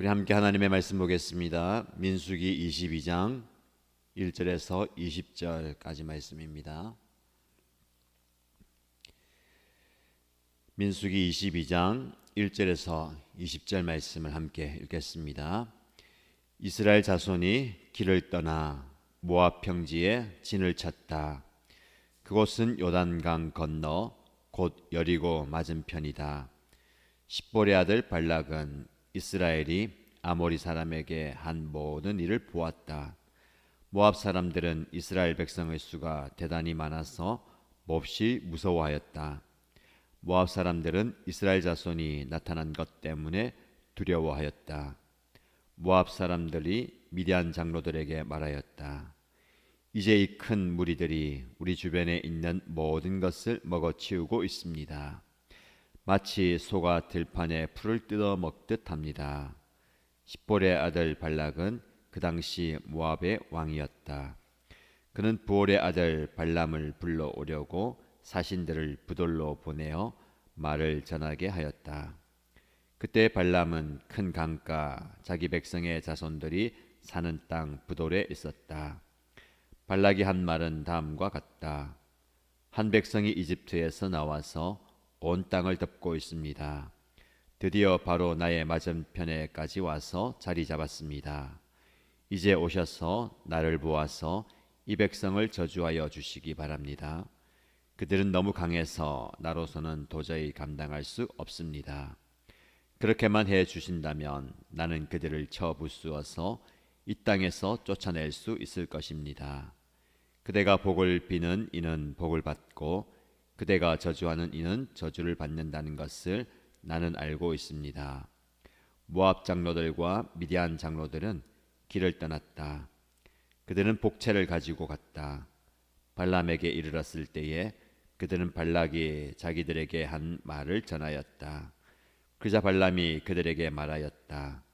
우리 함께 하나님의 말씀 보겠습니다. 민수기 22장 1절에서 20절까지 말씀입니다. 민수기 22장 1절에서 20절 말씀을 함께 읽겠습니다. 이스라엘 자손이 길을 떠나 모압 평지에 진을 쳤다. 그곳은 요단강 건너 곧 여리고 맞은편이다. 십볼의 아들 발락은 이스라엘이 아모리 사람에게 한 모든 일을 보았다. 모압 사람들은 이스라엘 백성의 수가 대단히 많아서 몹시 무서워하였다. 모압 사람들은 이스라엘 자손이 나타난 것 때문에 두려워하였다. 모압 사람들이 미디안 장로들에게 말하였다. 이제 이 큰 무리들이 우리 주변에 있는 모든 것을 먹어치우고 있습니다. 마치 소가 들판에 풀을 뜯어 먹듯 합니다. 십볼의 아들 발락은 그 당시 모압의 왕이었다. 그는 부올의 아들 발람을 불러오려고 사신들을 부돌로 보내어 말을 전하게 하였다. 그때 발람은 큰 강가 자기 백성의 자손들이 사는 땅 부돌에 있었다. 발락이 한 말은 다음과 같다. 한 백성이 이집트에서 나와서 온 땅을 덮고 있습니다. 드디어 바로 나의 맞은편에까지 와서 자리 잡았습니다. 이제 오셔서 나를 보아서 이 백성을 저주하여 주시기 바랍니다. 그들은 너무 강해서 나로서는 도저히 감당할 수 없습니다. 그렇게만 해 주신다면 나는 그들을 쳐 부수어서 이 땅에서 쫓아낼 수 있을 것입니다. 그대가 복을 비는 이는 복을 받고 그대가 저주하는 이는 저주를 받는다는 것을 나는 알고 있습니다. 모압 장로들과 미디안 장로들은 길을 떠났다. 그들은 복채를 가지고 갔다. 발람에게 이르렀을 때에 그들은 발락이 자기들에게 한 말을 전하였다. 그자 발람이 그들에게 말하였다.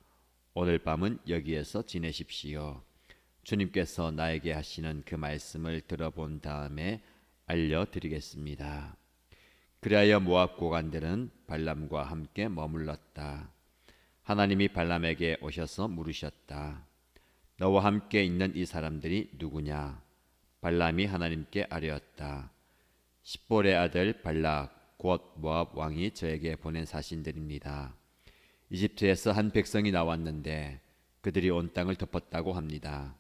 오늘 밤은 여기에서 지내십시오. 주님께서 나에게 하시는 그 말씀을 들어본 다음에 알려드리겠습니다. 그리하여 모압 고관들은 발람과 함께 머물렀다. 하나님이 발람에게 오셔서 물으셨다. 너와 함께 있는 이 사람들이 누구냐? 발람이 하나님께 아뢰었다. 십볼의 아들 발락 곧 모압 왕이 저에게 보낸 사신들입니다. 이집트에서 한 백성이 나왔는데 그들이 온 땅을 덮었다고 합니다.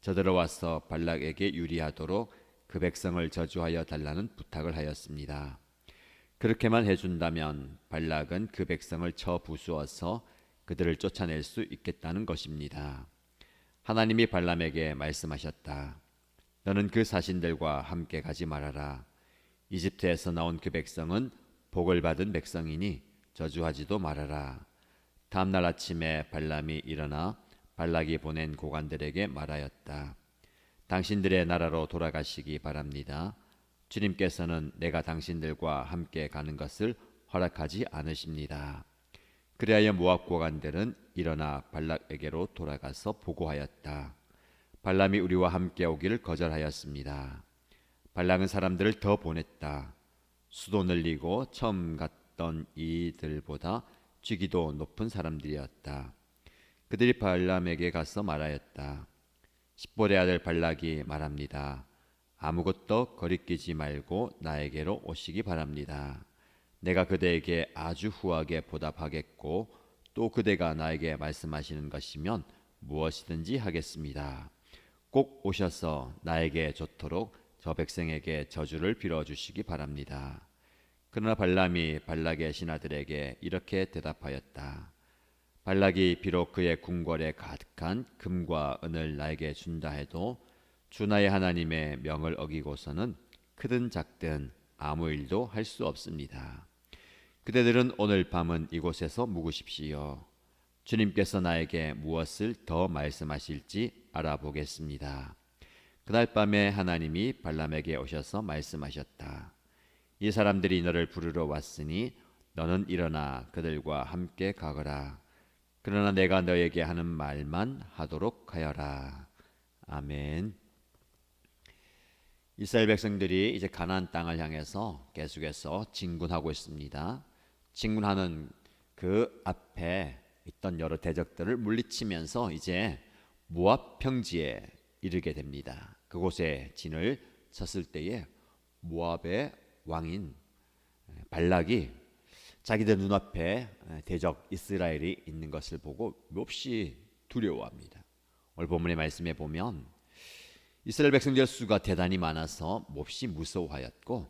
저들어 와서 발락에게 유리하도록 그 백성을 저주하여 달라는 부탁을 하였습니다. 그렇게만 해준다면 발락은 그 백성을 쳐 부수어서 그들을 쫓아낼 수 있겠다는 것입니다. 하나님이 발람에게 말씀하셨다. 너는 그 사신들과 함께 가지 말아라. 이집트에서 나온 그 백성은 복을 받은 백성이니 저주하지도 말아라. 다음날 아침에 발람이 일어나 발락이 보낸 고관들에게 말하였다. 당신들의 나라로 돌아가시기 바랍니다. 주님께서는 내가 당신들과 함께 가는 것을 허락하지 않으십니다. 그리하여 모압 고관들은 일어나 발락에게로 돌아가서 보고하였다. 발람이 우리와 함께 오기를 거절하였습니다. 발락은 사람들을 더 보냈다. 수도 늘리고 처음 갔던 이들보다 직위도 높은 사람들이었다. 그들이 발람에게 가서 말하였다. 십볼의 아들 발락이 말합니다. 아무것도 거리끼지 말고 나에게로 오시기 바랍니다. 내가 그대에게 아주 후하게 보답하겠고 또 그대가 나에게 말씀하시는 것이면 무엇이든지 하겠습니다. 꼭 오셔서 나에게 좋도록 저 백성에게 저주를 빌어 주시기 바랍니다. 그러나 발람이 발락의 신하들에게 이렇게 대답하였다. 발락이 비록 그의 궁궐에 가득한 금과 은을 나에게 준다 해도 주 나의 하나님의 명을 어기고서는 크든 작든 아무 일도 할 수 없습니다. 그대들은 오늘 밤은 이곳에서 묵으십시오. 주님께서 나에게 무엇을 더 말씀하실지 알아보겠습니다. 그날 밤에 하나님이 발람에게 오셔서 말씀하셨다. 이 사람들이 너를 부르러 왔으니 너는 일어나 그들과 함께 가거라. 그러나 내가 너에게 하는 말만 하도록 하여라. 아멘. 이스라엘 백성들이 이제 가나안 땅을 향해서 계속해서 진군하고 있습니다. 진군하는 그 앞에 있던 여러 대적들을 물리치면서 이제 모압 평지에 이르게 됩니다. 그곳에 진을 쳤을 때에 모압의 왕인 발락이 자기들 눈앞에 대적 이스라엘이 있는 것을 보고 몹시 두려워합니다. 오늘 본문의 말씀에 보면 이스라엘 백성들 수가 대단히 많아서 몹시 무서워하였고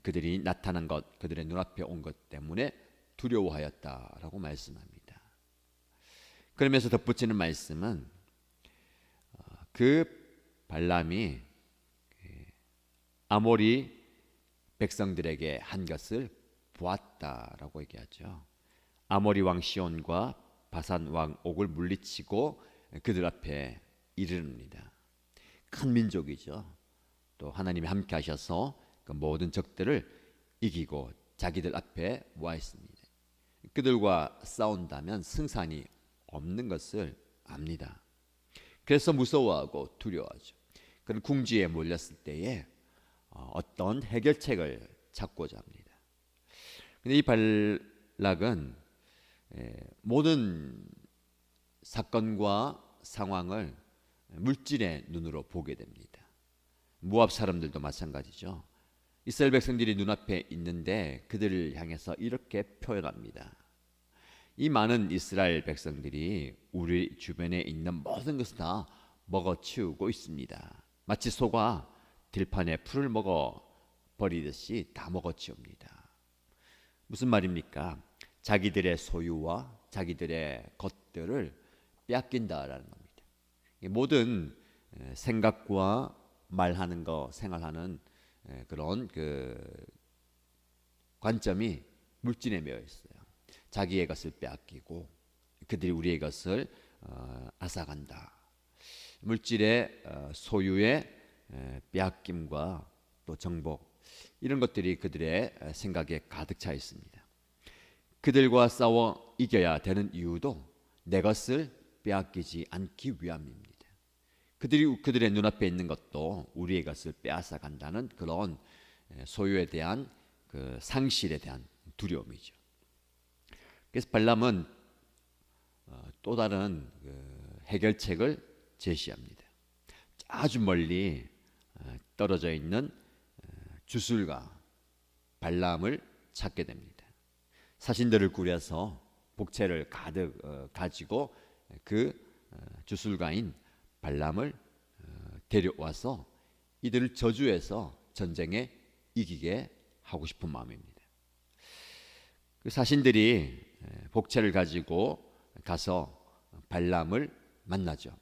그들이 나타난 것, 그들의 눈앞에 온 것 때문에 두려워하였다라고 말씀합니다. 그러면서 덧붙이는 말씀은 어, 그 발람이 아모리 백성들에게 한 것을 보았다라고 얘기하죠. 아모리 왕 시온과 바산 왕 옥을 물리치고 그들 앞에 이르릅니다. 큰 민족이죠. 또 하나님이 함께 하셔서 그 모든 적들을 이기고 자기들 앞에 와 있습니다. 그들과 싸운다면 승산이 없는 것을 압니다. 그래서 무서워하고 두려워하죠. 그런 궁지에 몰렸을 때에 어, 어떤 해결책을 찾고자 합니다. 근데 이 발락은 모든 사건과 상황을 물질의 눈으로 보게 됩니다. 무압 사람들도 마찬가지죠. 이스라엘 백성들이 눈앞에 있는데 그들을 향해서 이렇게 표현합니다. 이 많은 이스라엘 백성들이 우리 주변에 있는 모든 것을 다 먹어치우고 있습니다. 마치 소가 들판에 풀을 먹어 버리듯이 다 먹어치웁니다. 무슨 말입니까? 자기들의 소유와 자기들의 것들을 빼앗긴다라는 겁니다. 모든 생각과 말하는 거, 생활하는 그런 그 관점이 물질에 매여 있어요. 자기의 것을 빼앗기고 그들이 우리의 것을 어, 앗아간다. 물질의 어, 소유의 빼앗김과 또 정복 이런 것들이 그들의 생각에 가득 차 있습니다. 그들과 싸워 이겨야 되는 이유도 내 것을 빼앗기지 않기 위함입니다. 그들이 그들의 눈앞에 있는 것도 우리의 것을 빼앗아 간다는 그런 소유에 대한 그 상실에 대한 두려움이죠. 그래서 발람은 어, 또 다른 그 해결책을 제시합니다. 아주 멀리 어, 떨어져 있는 어, 주술가 발람을 찾게 됩니다. 사신들을 꾸려서 복채를 가득 가지고 그 주술가인 발람을 데려와서 이들을 저주해서 전쟁에 이기게 하고 싶은 마음입니다. 그 사신들이 복채를 가지고 가서 발람을 만나죠.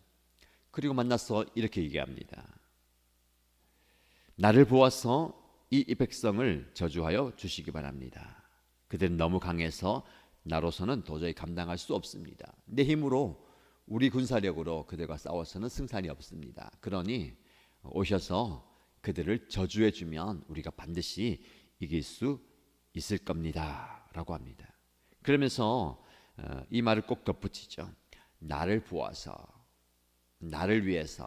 그리고 만나서 이렇게 얘기합니다. 나를 보아서 이 백성을 저주하여 주시기 바랍니다. 그들은 너무 강해서 나로서는 도저히 감당할 수 없습니다. 내 힘으로 우리 군사력으로 그들과 싸워서는 승산이 없습니다. 그러니 오셔서 그들을 저주해 주면 우리가 반드시 이길 수 있을 겁니다. 라고 합니다. 그러면서 어, 이 말을 꼭 덧붙이죠. 나를 보아서 나를 위해서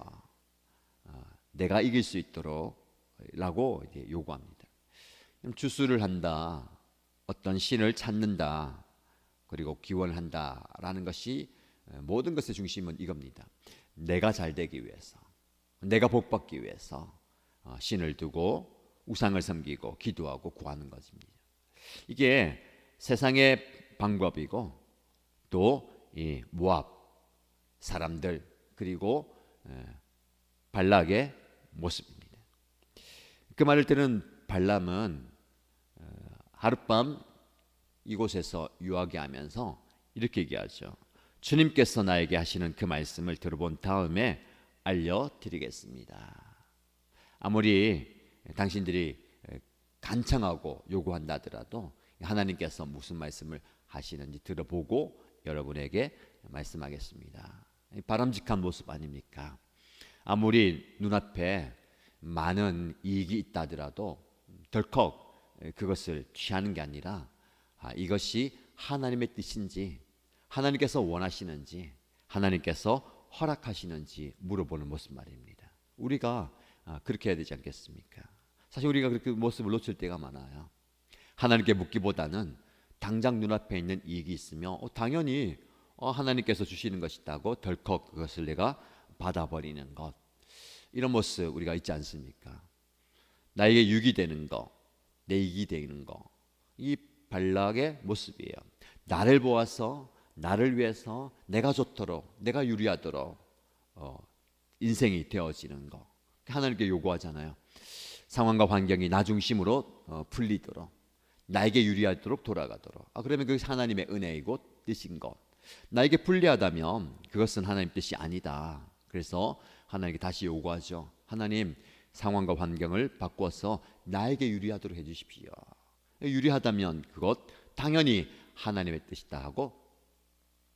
어, 내가 이길 수 있도록 라고 요구합니다. 주수를 한다. 어떤 신을 찾는다. 그리고 기원한다 라는 것이 어, 모든 것의 중심은 이겁니다. 내가 잘 되기 위해서, 내가 복 받기 위해서 신을 두고 우상을 섬기고 기도하고 구하는 것입니다. 이게 세상의 방법이고 또 이 모압 사람들 그리고 발락의 모습입니다. 그 말을 들은 발람은 어, 하룻밤 이곳에서 유하게 하면서 이렇게 얘기하죠. 주님께서 나에게 하시는 그 말씀을 들어본 다음에 알려드리겠습니다. 아무리 당신들이 간청하고 요구한다 하더라도 하나님께서 무슨 말씀을 하시는지 들어보고 여러분에게 말씀하겠습니다. 바람직한 모습 아닙니까? 아무리 눈앞에 많은 이익이 있다 하더라도 덜컥 그것을 취하는 게 아니라 아, 이것이 하나님의 뜻인지 하나님께서 원하시는지 하나님께서 허락하시는지 물어보는 모습 말입니다. 우리가 아, 그렇게 해야 되지 않겠습니까? 사실 우리가 그렇게 모습을 놓칠 때가 많아요. 하나님께 묻기보다는 당장 눈앞에 있는 이익이 있으면 어, 당연히 어, 하나님께서 주시는 것이다고 덜컥 그것을 내가 받아버리는 것 이런 모습 우리가 있지 않습니까? 나에게 유익이 되는 거, 내 이익이 되는 거, 이 발락의 모습이에요. 나를 보아서 나를 위해서 내가 좋도록, 내가 유리하도록 어, 인생이 되어지는 거. 하나님께 요구하잖아요. 상황과 환경이 나 중심으로 어, 풀리도록, 나에게 유리하도록 돌아가도록. 아, 그러면 그것이 하나님의 은혜이고 뜻인 것. 나에게 불리하다면 그것은 하나님 뜻이 아니다. 그래서 하나님께 다시 요구하죠. 하나님 상황과 환경을 바꿔서 나에게 유리하도록 해주십시오. 유리하다면 그것 당연히 하나님의 뜻이다 하고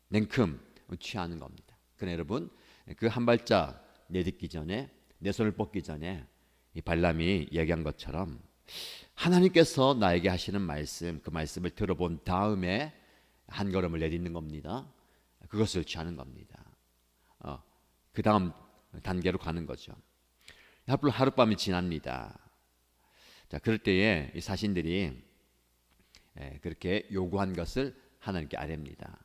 냉큼 취하는 겁니다. 그러나 여러분 그 한 발짝 내딛기 전에 내 손을 뻗기 전에 이 발람이 얘기한 것처럼 하나님께서 나에게 하시는 말씀 그 말씀을 들어본 다음에 한 걸음을 내딛는 겁니다. 그것을 취하는 겁니다. 어, 그 다음 단계로 가는 거죠. 하룻밤이 지납니다. 자, 그럴 때에 이 사신들이 예, 그렇게 요구한 것을 하나님께 아뢰입니다.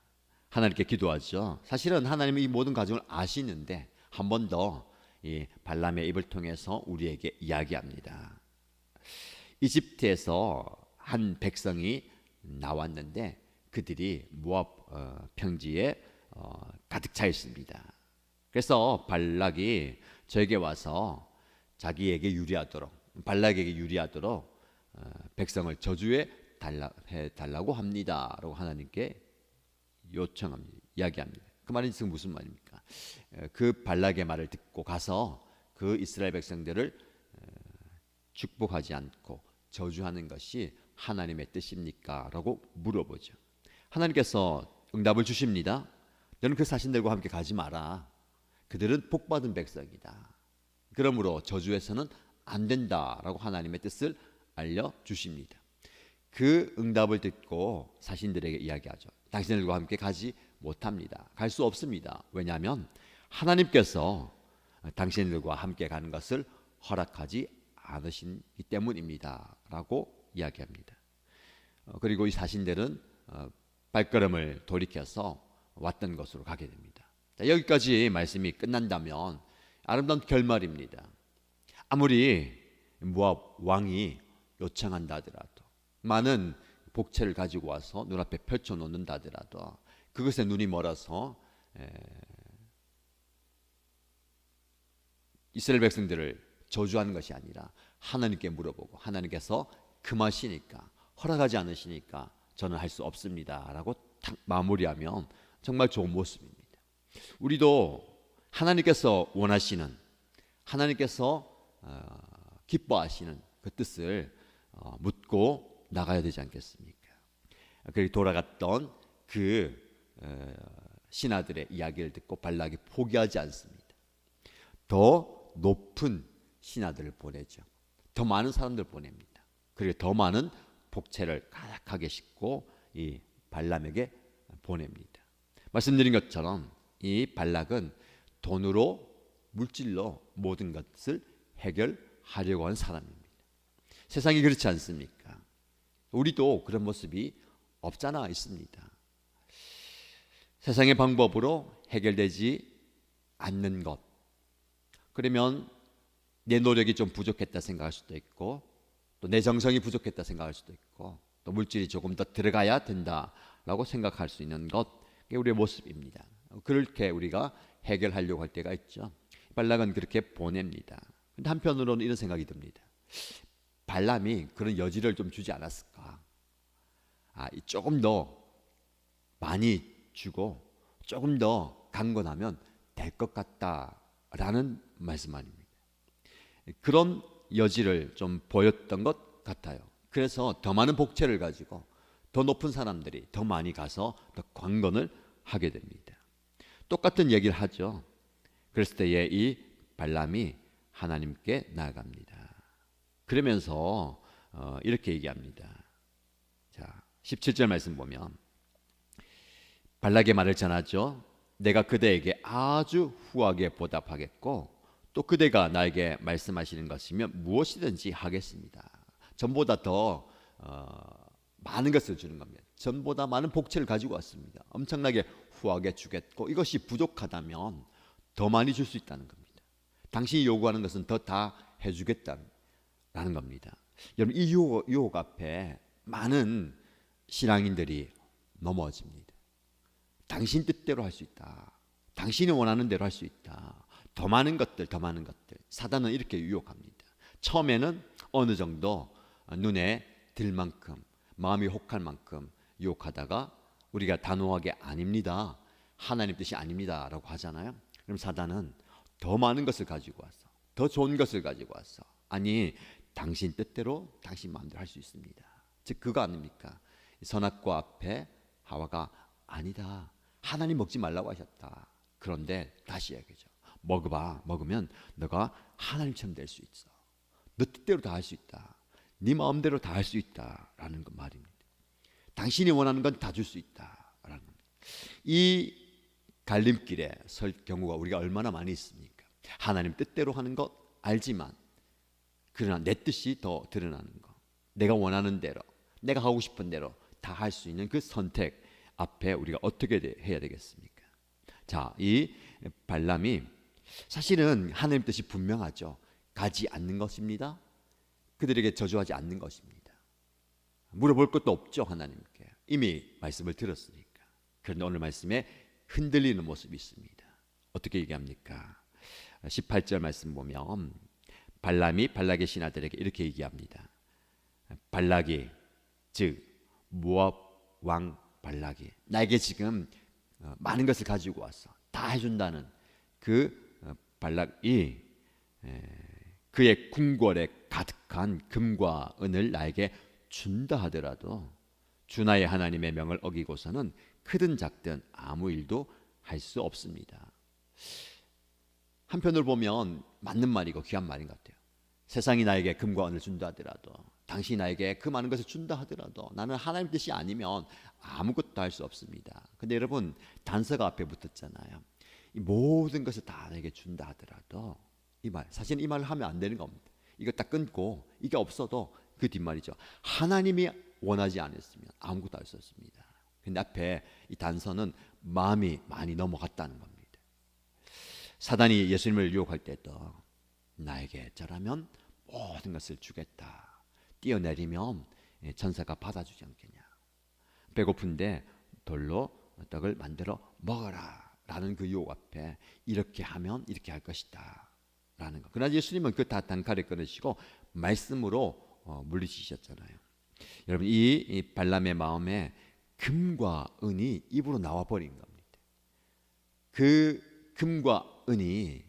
하나님께 기도하죠. 사실은 하나님이 이 모든 과정을 아시는데 한 번 더 이 발람의 입을 통해서 우리에게 이야기합니다. 이집트에서 한 백성이 나왔는데 그들이 모압 어, 평지에 어, 가득 차 있습니다. 그래서 발락이 저에게 와서 자기에게 유리하도록 발락에게 유리하도록 어, 백성을 저주해 달라 해 달라고 합니다라고 하나님께 요청합니다. 이야기합니다. 그 말은 지금 무슨 말입니까? 그 발락의 말을 듣고 가서 그 이스라엘 백성들을 축복하지 않고 저주하는 것이 하나님의 뜻입니까? 라고 물어보죠. 하나님께서 응답을 주십니다. 너는 그 사신들과 함께 가지 마라. 그들은 복받은 백성이다. 그러므로 저주해서는 안 된다라고 하나님의 뜻을 알려 주십니다. 그 응답을 듣고 사신들에게 이야기하죠. 당신들과 함께 가지 못합니다. 갈 수 없습니다. 왜냐하면 하나님께서 당신들과 함께 가는 것을 허락하지 않으시기 때문입니다..라고 이야기합니다. 어, 그리고 이 사신들은 어, 발걸음을 돌이켜서 왔던 것으로 가게 됩니다. 여기까지 말씀이 끝난다면 아름다운 결말입니다. 아무리 모압 왕이 요청한다 하더라도 많은 복채를 가지고 와서 눈앞에 펼쳐 놓는다 하더라도 그것에 눈이 멀어서 이스라엘 백성들을 저주하는 것이 아니라 하나님께 물어보고 하나님께서 금하시니까 허락하지 않으시니까 저는 할 수 없습니다라고 마무리하면 정말 좋은 모습입니다. 우리도 하나님께서 원하시는 하나님께서 어, 기뻐하시는 그 뜻을 어, 묻고 나가야 되지 않겠습니까? 그리고 돌아갔던 그 어, 신하들의 이야기를 듣고 발락이 포기하지 않습니다. 더 높은 신하들을 보내죠. 더 많은 사람들 보냅니다. 그리고 더 많은 복채를 가득하게 싣고 이 발람에게 보냅니다. 말씀드린 것처럼 이 발락은 돈으로 물질로 모든 것을 해결하려고 한 사람입니다. 세상이 그렇지 않습니까? 우리도 그런 모습이 없잖아 있습니다. 세상의 방법으로 해결되지 않는 것. 그러면 내 노력이 좀 부족했다 생각할 수도 있고 또 내 정성이 부족했다 생각할 수도 있고 또 물질이 조금 더 들어가야 된다라고 생각할 수 있는 것 그게 우리의 모습입니다. 그렇게 우리가 해결하려고 할 때가 있죠. 발락은 그렇게 보냅니다. 근데 한편으로는 이런 생각이 듭니다. 발람이 그런 여지를 좀 주지 않았을까? 아, 조금 더 많이 주고 조금 더 강건하면 될 것 같다라는 말씀 아닙니다. 그런 여지를 좀 보였던 것 같아요. 그래서 더 많은 복채를 가지고 더 높은 사람들이 더 많이 가서 더 관건을 하게 됩니다. 똑같은 얘기를 하죠. 그랬을 때에 이 발람이 하나님께 나아갑니다. 그러면서 어, 이렇게 얘기합니다. 자, 17절 말씀 보면 발락의 말을 전하죠. 내가 그대에게 아주 후하게 보답하겠고 또 그대가 나에게 말씀하시는 것이면 무엇이든지 하겠습니다. 전보다 더 어, 많은 것을 주는 겁니다. 전보다 많은 복채를 가지고 왔습니다. 엄청나게 후하게 주겠고 이것이 부족하다면 더 많이 줄 수 있다는 겁니다. 당신이 요구하는 것은 더 다 해주겠다는 겁니다. 여러분 이 유혹, 유혹 앞에 많은 신앙인들이 넘어집니다. 당신 뜻대로 할 수 있다. 당신이 원하는 대로 할 수 있다. 더 많은 것들, 더 많은 것들. 사단은 이렇게 유혹합니다. 처음에는 어느 정도 눈에 들 만큼, 마음이 혹할 만큼 유혹하다가 우리가 단호하게 아닙니다. 하나님 뜻이 아닙니다라고 하잖아요. 그럼 사단은 더 많은 것을 가지고 와서 더 좋은 것을 가지고 와서 아니 당신 뜻대로 당신 마음대로 할 수 있습니다. 즉 그거 아닙니까? 선악과 앞에 하와가 아니다. 하나님 먹지 말라고 하셨다. 그런데 다시 얘기죠. 먹어봐. 먹으면 너가 하나님처럼 될 수 있어. 너 뜻대로 다 할 수 있다. 네 마음대로 다 할 수 있다라는 것 말입니다. 당신이 원하는 건 다 줄 수 있다라는 겁니다. 이 갈림길에 설 경우가 우리가 얼마나 많이 있습니까? 하나님 뜻대로 하는 것 알지만 그러나 내 뜻이 더 드러나는 것. 내가 원하는 대로, 내가 하고 싶은 대로 다 할 수 있는 그 선택 앞에 우리가 어떻게 해야 되겠습니까? 자, 이 발람이 사실은 하나님 뜻이 분명하죠. 가지 않는 것입니다. 그들에게 저주하지 않는 것입니다. 물어볼 것도 없죠, 하나님께. 이미 말씀을 들었으니까. 그런데 오늘 말씀에 흔들리는 모습이 있습니다. 어떻게 얘기합니까? 18절 말씀 보면 발람이 발락의 신하들에게 이렇게 얘기합니다. 발락이 즉 모압 왕 발락이 나에게 지금 어, 많은 것을 가지고 왔어. 다 해준다는 그 어, 발락이 그의 궁궐에 가득한 금과 은을 나에게 준다 하더라도 주나의 하나님의 명을 어기고서는 크든 작든 아무 일도 할 수 없습니다. 한편으로 보면 맞는 말이고 귀한 말인 것 같아요. 세상이 나에게 금과 은을 준다 하더라도 당신이 나에게 그 많은 것을 준다 하더라도 나는 하나님 뜻이 아니면 아무것도 할 수 없습니다. 근데 여러분 단서가 앞에 붙었잖아요. 이 모든 것을 다 나에게 준다 하더라도 이 말, 사실 이 말을 하면 안 되는 겁니다. 이거 딱 끊고 이게 없어도 그 뒷말이죠. 하나님이 원하지 않았으면 아무것도 할 수 없습니다. 근데 앞에 이 단서는 마음이 많이 넘어갔다는 겁니다. 사단이 예수님을 유혹할 때도 나에게 저라면 모든 것을 주겠다. 뛰어내리면 천사가 받아주지 않겠냐. 배고픈데 돌로 떡을 만들어 먹어라. 라는 그 유혹 앞에 이렇게 하면 이렇게 할 것이다. 라는 거. 그러나 예수님은 그 다 단칼에 끊으시고 말씀으로 어, 물리치셨잖아요. 여러분 이, 이 발람의 마음에 금과 은이 입으로 나와 버린 겁니다. 그 금과 은이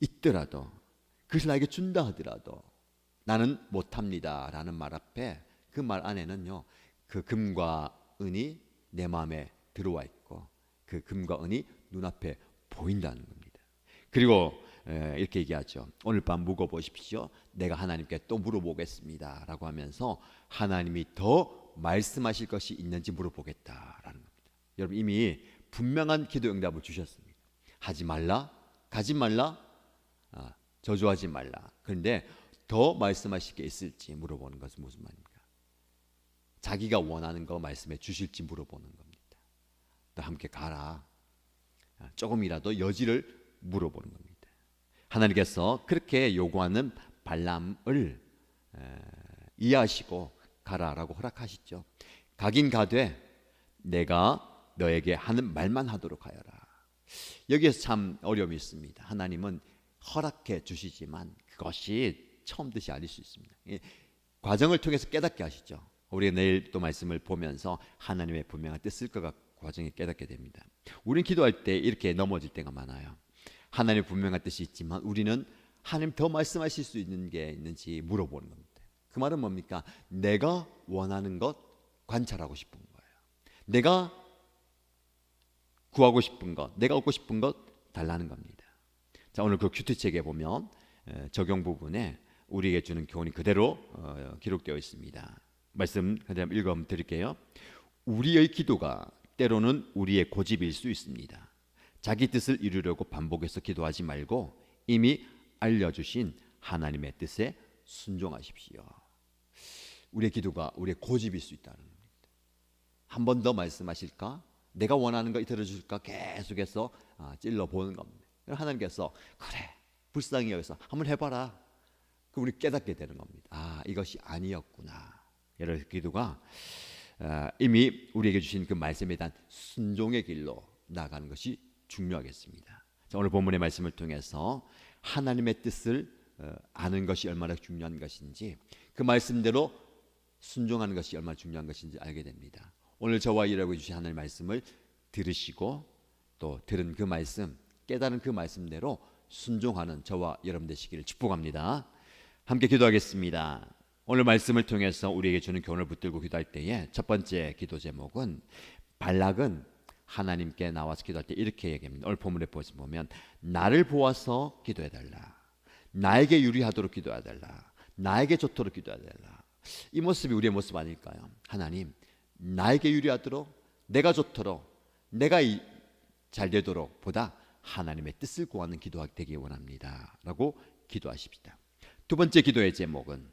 있더라도 그것을 나에게 준다 하더라도 나는 못합니다라는 말 앞에 그 말 안에는요 그 금과 은이 내 마음에 들어와 있고 그 금과 은이 눈앞에 보인다는 겁니다. 그리고 이렇게 얘기하죠. 오늘 밤 묵어 보십시오. 내가 하나님께 또 물어보겠습니다 라고 하면서 하나님이 더 말씀하실 것이 있는지 물어보겠다라는 겁니다. 여러분 이미 분명한 기도 응답을 주셨습니다. 하지 말라, 가지 말라, 아, 저주하지 말라. 그런데 더 말씀하실 게 있을지 물어보는 것은 무슨 말입니까? 자기가 원하는 거 말씀해 주실지 물어보는 겁니다. 너 함께 가라. 아, 조금이라도 여지를 물어보는 겁니다. 하나님께서 그렇게 요구하는 발람을 이해하시고 가라라고 허락하시죠. 가긴 가되 내가 너에게 하는 말만 하도록 하여라. 여기에서 참 어려움이 있습니다. 하나님은 허락해 주시지만 그것이 처음 뜻이 아닐 수 있습니다. 과정을 통해서 깨닫게 하시죠. 우리 내일 또 말씀을 보면서 하나님의 분명한 뜻을 그 과정에 깨닫게 됩니다. 우리는 기도할 때 이렇게 넘어질 때가 많아요. 하나님 분명한 뜻이 있지만 우리는 하나님 더 말씀하실 수 있는 게 있는지 물어보는 겁니다. 그 말은 뭡니까? 내가 원하는 것 관찰하고 싶은 거예요. 내가 구하고 싶은 것, 내가 얻고 싶은 것 달라는 겁니다. 자, 오늘 그 큐티책에 보면 적용 부분에 우리에게 주는 교훈이 그대로 어, 기록되어 있습니다. 말씀 그다음 읽어 드릴게요. 우리의 기도가 때로는 우리의 고집일 수 있습니다. 자기 뜻을 이루려고 반복해서 기도하지 말고 이미 알려주신 하나님의 뜻에 순종하십시오. 우리의 기도가 우리의 고집일 수 있다는 겁니다. 한 번 더 말씀하실까? 내가 원하는 거 들어줄까? 계속해서 아, 찔러 보는 겁니다. 하나님께서 그래 불쌍히 여기서 한번 해봐라. 그 우리 깨닫게 되는 겁니다. 아 이것이 아니었구나. 이런 기도가 아, 이미 우리에게 주신 그 말씀에 대한 순종의 길로 나가는 것이 중요하겠습니다. 자, 오늘 본문의 말씀을 통해서 하나님의 뜻을 어, 아는 것이 얼마나 중요한 것인지 그 말씀대로 순종하는 것이 얼마나 중요한 것인지 알게 됩니다. 오늘 저와 일하고 주신 하나님의 말씀을 들으시고 또 들은 그 말씀 깨달은 그 말씀대로 순종하는 저와 여러분 되시기를 축복합니다. 함께 기도하겠습니다. 오늘 말씀을 통해서 우리에게 주는 교훈을 붙들고 기도할 때에 첫 번째 기도 제목은 발락은 하나님께 나와서 기도할 때 이렇게 얘기합니다. 오늘 본문에 보시면 나를 보아서 기도해 달라. 나에게 유리하도록 기도해 달라. 나에게 좋도록 기도해 달라. 이 모습이 우리의 모습 아닐까요? 하나님, 나에게 유리하도록 내가 좋도록 내가 이, 잘 되도록 보다 하나님의 뜻을 구하는 기도가 되기 원합니다라고 기도하십시다. 두 번째 기도의 제목은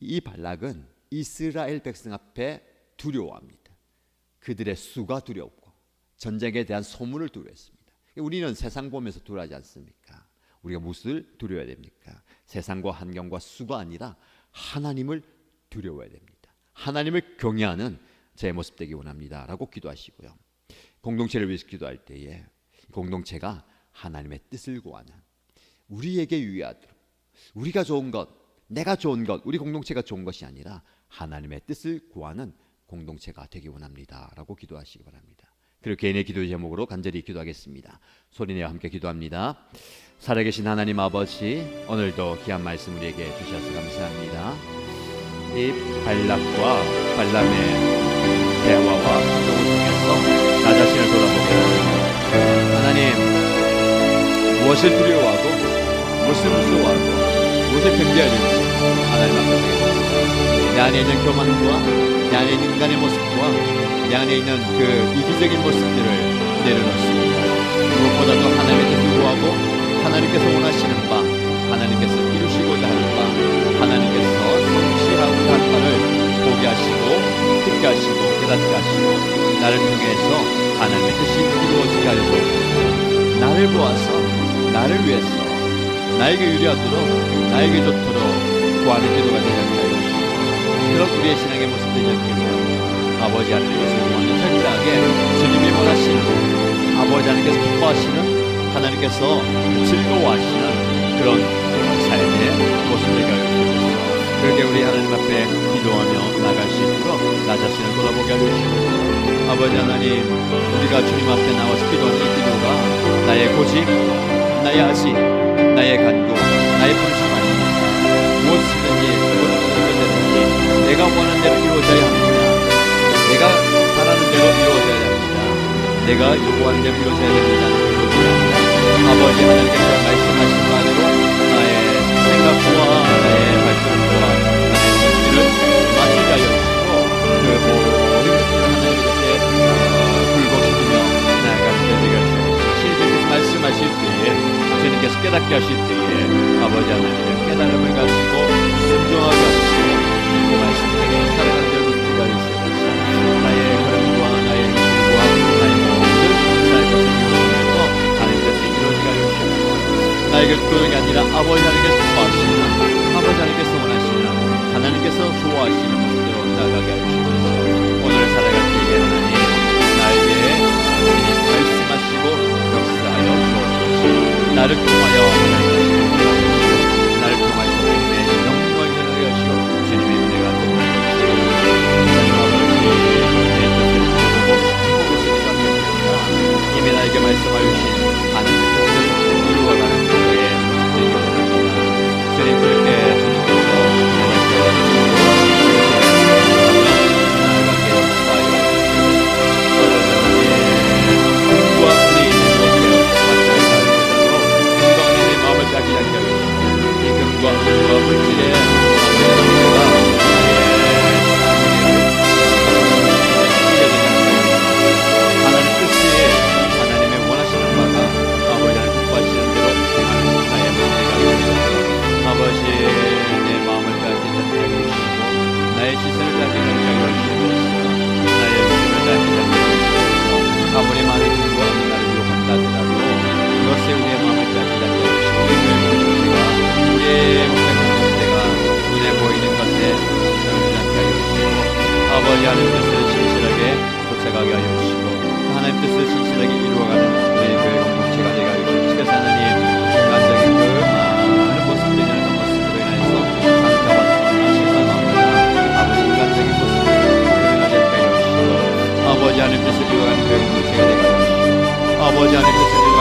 이 발락은 이스라엘 백성 앞에 두려워합니다. 그들의 수가 두렵고 전쟁에 대한 소문을 두려워했습니다. 우리는 세상 보면서 두려워하지 않습니까? 우리가 무엇을 두려워야 됩니까? 세상과 환경과 수가 아니라 하나님을 두려워해야 됩니다. 하나님을 경외하는 제 모습 되기 원합니다라고 기도하시고요. 공동체를 위해서 기도할 때에 공동체가 하나님의 뜻을 구하는 우리에게 유의하도록 우리가 좋은 것, 내가 좋은 것, 우리 공동체가 좋은 것이 아니라 하나님의 뜻을 구하는 공동체가 되기 원합니다라고 기도하시기 바랍니다. 그리고 개인의 기도 제목으로 간절히 기도하겠습니다. 소리내어 함께 기도합니다. 살아계신 하나님 아버지 오늘도 귀한 말씀 우리에게 주셔서 감사합니다. 이 발락과 발람의 대화와 나 자신을 돌아보게. 하나님 무엇을 두려워하고 무엇을 무서워하고 무엇을 경계해야 될지 하나님 앞에 드리겠습니다. 내 안에 있는 교만과 내 안에 있는 인간의 모습과 내 안에 있는 그 이기적인 모습들을 내려놓습니다. 무엇보다도 하나님의 뜻을 구하고 하나님께서 원하시는 바 하나님께서 이루시고자 하는 바 하나님께서 성취하고 한 바를 보게 하시고 듣게 하시고 깨닫게 하시고 나를 통해서 하나님의 뜻이 이루어지게 하려 주옵소서 나를 보아서 나를 위해서 나에게 유리하도록 나에게 좋도록 구하는 기도가 되게 하여 그런 우리의 신앙의 모습 되지 않게 하옵소서 아버지 하나님께서 철저하게 주님이 원하시는 아버지 하나님께서 기뻐하시는 하나님께서 즐거워하시는 그런 삶의 모습 되게 하여 주시옵소서 그렇게 우리 하나님 앞에 기도하며 나갈 수 있도록 나 자신을 돌아보게 주시옵소서. 아버지 하나님 우리가 주님 앞에 나와서 기도하는 이 기도가 나의 고집 나의 아직 나의 간구 나의 부르심 내가 원하는 대로 이루어져야 합니다. 내가 바라는 대로 이루어져야 합니다. 내가 요구하는 대로 이루어져야 됩니다. 아버지 하나님께서 말씀하신 바대로 나의 생각과 나의 발걸음과 나의 몸짓을 맞추게 하여 주시고 말씀하실 때에 주님께서 깨닫게 하실 때에 아버지 하나님의 깨달음을 가지고 순종하게 하시고 나에게 게 아니라 아버지 하나님께서 좋아하시는 아버지 하나님께서 원하시는 하나님께서 좋아하시는 모습대로 나가게 하여 주시면서. 오늘 살아갈 때에 하나님 나에게 주님 말씀하시고 역사하여 주옵소서. 나를 통하여 아버지 하나님께서 이와 같은 죄를 아버지 하나님께서